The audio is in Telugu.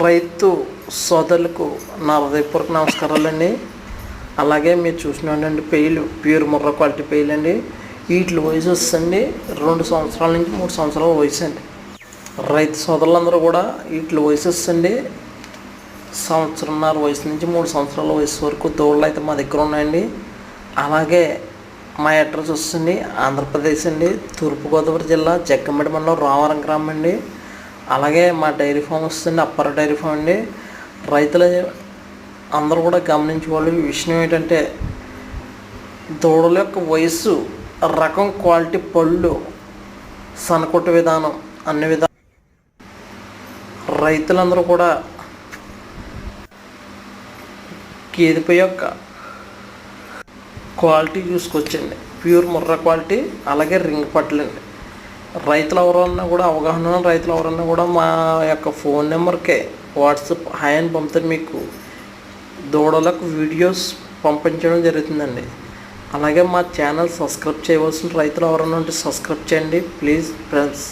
రైతు సోదరులకు నా హృదయపూర్వక నమస్కారాలండి. అలాగే మీరు చూసినండి పెయిలు ప్యూర్ ముర్ర క్వాలిటీ పెయిల్ అండి వీటి వయసు వస్తుంది రెండు సంవత్సరాల నుంచి మూడు సంవత్సరాల వయసు అండి. రైతు సోదరులందరూ కూడా వీటి వయసు వస్తుంది సంవత్సరంన్నర వయసు నుంచి మూడు సంవత్సరాల వయసు వరకు దూడలు అయితే మా దగ్గర ఉన్నాయండి. అలాగే మా అడ్రస్ వస్తుంది ఆంధ్రప్రదేశ్ అండి తూర్పుగోదావరి జిల్లా జగ్గంబడి మండలం రామవరం గ్రామం అండి. అలాగే మా డైరీ ఫామ్ వస్తుంది అప్పర్ డైరీ ఫామ్ అండి. రైతులు అందరూ కూడా గమనించుకోవాలి విషయం ఏంటంటే దూడల యొక్క వయస్సు రకం క్వాలిటీ పళ్ళు సనకొట్టు విధానం అన్ని విధానం రైతులందరూ కూడా గేదెపై యొక్క క్వాలిటీ చూసుకొచ్చండి. ప్యూర్ ముర్రా క్వాలిటీ అలాగే రింగ్ పట్లండి రైతులు ఎవరన్నా కూడా అవగాహన ఉన్న రైతులు ఎవరన్నా కూడా మా యొక్క ఫోన్ నెంబర్కే వాట్సాప్ హాయ్ అని పంపితే మీకు దూడలకు వీడియోస్ పంపించడం జరుగుతుందండి. అలాగే మా ఛానల్ సబ్స్క్రైబ్ చేయవలసిన రైతులు ఎవరైనా ఉంటే సబ్స్క్రైబ్ చేయండి. Please friends.